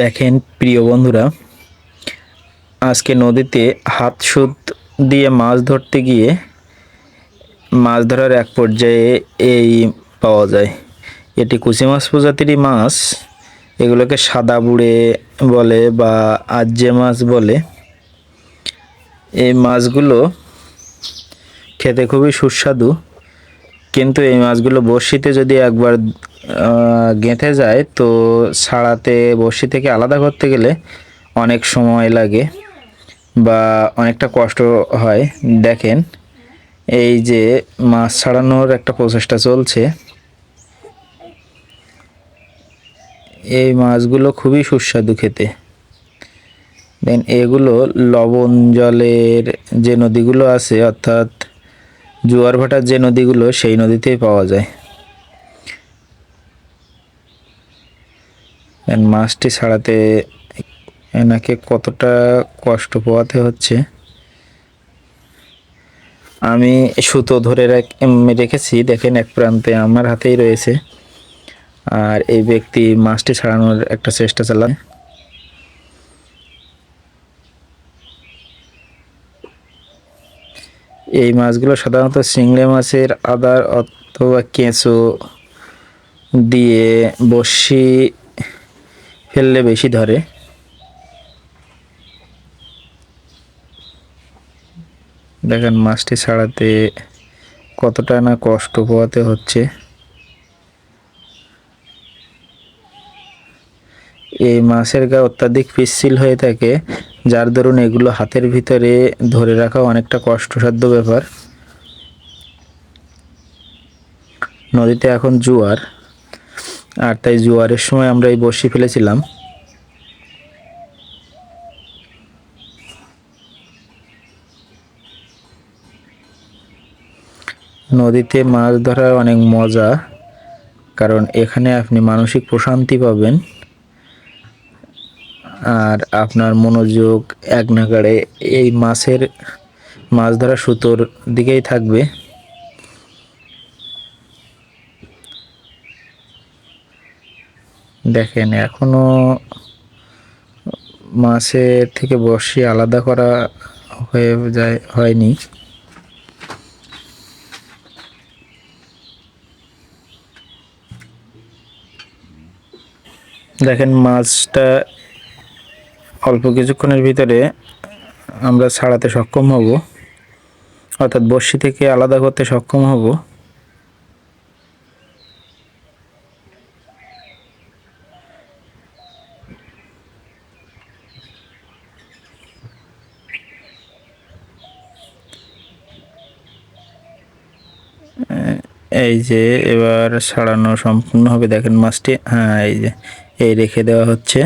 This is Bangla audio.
দেখেন, প্রিয় বন্ধুরা, আজকে নদীতে হাত সুত দিয়ে মাছ ধরতে গিয়ে মাছ ধরার এক পর্যায়ে এই পাওয়া যায়। এটি কুচি মাছ প্রজাতিরই মাছ, এগুলোকে সাদা বুড়ে বলে বা আজ্জে মাছ বলে। এই মাছগুলো খেতে খুবই সুস্বাদু, কিন্তু এই মাছগুলো বড়শিতে যদি একবার গেঁথে যায়, তো ছাড়াতে বড়শি থেকে আলাদা করতে গেলে অনেক সময় লাগে বা অনেকটা কষ্ট হয়। দেখেন, এই যে মাছ ছাড়ানোর একটা প্রচেষ্টা চলছে। এই মাছগুলো খুবই সুস্বাদু খেতে। দেন এগুলো লবণ জলের যে নদীগুলো আছে, অর্থাৎ জোয়ার ভাটার যে নদীগুলো, সেই নদীতেই পাওয়া যায়। মাছটি ছাড়াতে এনাকে কতটা কষ্ট পোয়াতে হচ্ছে? আমি সুতো ধরে রেখেছি। দেখেন, এক প্রান্তে আমার হাতেই রয়েছে। আর এই ব্যক্তি মাছটি ছাড়ানোর একটা চেষ্টা চালান এই মাছগুলো সাধারণত চিংড়ি মাছের আদার অথবা কেঁচো দিয়ে বড়শি ফেললে বেশি ধরে। দেখেন মাছটি ছাড়াতে কতটা না কষ্ট পোয়াতে হচ্ছে। এই মাছের গা অত্যাধিক পিচ্ছিল হয়ে থাকে, যার দরুন এগুলো হাতের ভিতরে ধরে রাখা অনেকটা কষ্টসাধ্য ব্যাপার। নদীতে এখন জোয়ার। আর তাই জোয়ারের সময় আমরা এই বড়শি ফেলেছিলাম। নদীতে মাছ ধরার অনেক মজা, কারণ এখানে আপনি মানসিক প্রশান্তি পাবেন। আর আপনার মনোযোগ এক নাগাড়ে এই মাছের, মাছ ধরা সুতোর দিকেই থাকবে। দেখেন, এখনও মাছের থেকে বড়শি আলাদা করা হয়ে যায়, হয়নি। দেখেন, মাছটা অল্প কিছুক্ষণের ভিতরে আমরা ছাড়াতে সক্ষম হব। অর্থাৎ বড়শি থেকে আলাদা করতে সক্ষম হব। এই যে এবার সারানো সম্পূর্ণ হবে। দেখেন মাছটি হ্যাঁ এই যে, এই রেখে দেওয়া হচ্ছে।